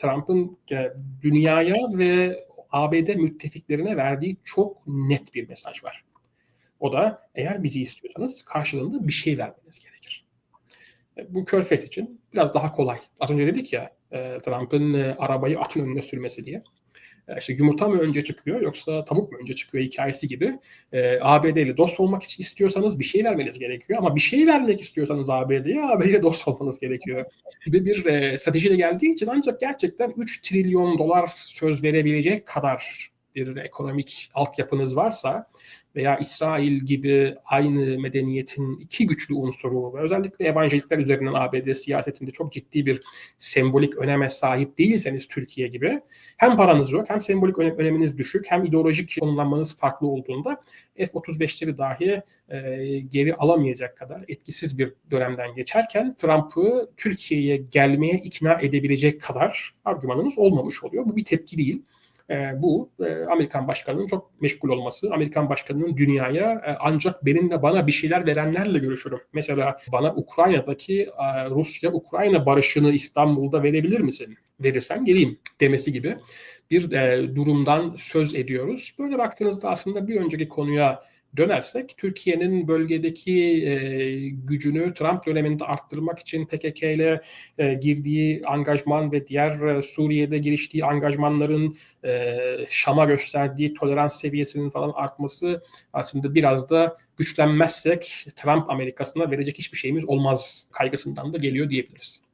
Trump'ın e, dünyaya ve ABD müttefiklerine verdiği çok net bir mesaj var. O da eğer bizi istiyorsanız karşılığında bir şey vermeniz gerekir. E, bu Körfez için biraz daha kolay. Az önce dedik ya e, Trump'ın arabayı atın önüne sürmesi diye. İşte yumurta mı önce çıkıyor yoksa tavuk mu önce çıkıyor hikayesi gibi. E, ABD ile dost olmak için istiyorsanız bir şey vermeniz gerekiyor ama bir şey vermek istiyorsanız ABD'ye ABD ile dost olmanız gerekiyor gibi bir e, stratejiyle geldiği için ancak gerçekten 3 trilyon dolar söz verebilecek kadar bir ekonomik altyapınız varsa veya İsrail gibi aynı medeniyetin iki güçlü unsuru ve özellikle evangelikler üzerinden ABD siyasetinde çok ciddi bir sembolik öneme sahip değilseniz Türkiye gibi hem paranız yok hem sembolik öneminiz düşük hem ideolojik konumlanmanız farklı olduğunda F-35'leri dahi e, geri alamayacak kadar etkisiz bir dönemden geçerken Trump'ı Türkiye'ye gelmeye ikna edebilecek kadar argümanınız olmamış oluyor. Bu bir tepki değil. E, bu e, Amerikan başkanının çok meşgul olması, Amerikan başkanının dünyaya e, ancak benimle bana bir şeyler verenlerle görüşürüm. Mesela bana Ukrayna'daki e, Rusya-Ukrayna barışını İstanbul'da verebilir misin? Verirsen geleyim demesi gibi bir durumdan söz ediyoruz. Böyle baktığınızda aslında bir önceki konuya dönersek Türkiye'nin bölgedeki e, gücünü Trump döneminde arttırmak için PKK ile e, girdiği angajman ve diğer e, Suriye'de giriştiği angajmanların e, Şam'a gösterdiği tolerans seviyesinin falan artması aslında biraz da güçlenmezsek Trump Amerika'sına verecek hiçbir şeyimiz olmaz kaygısından da geliyor diyebiliriz.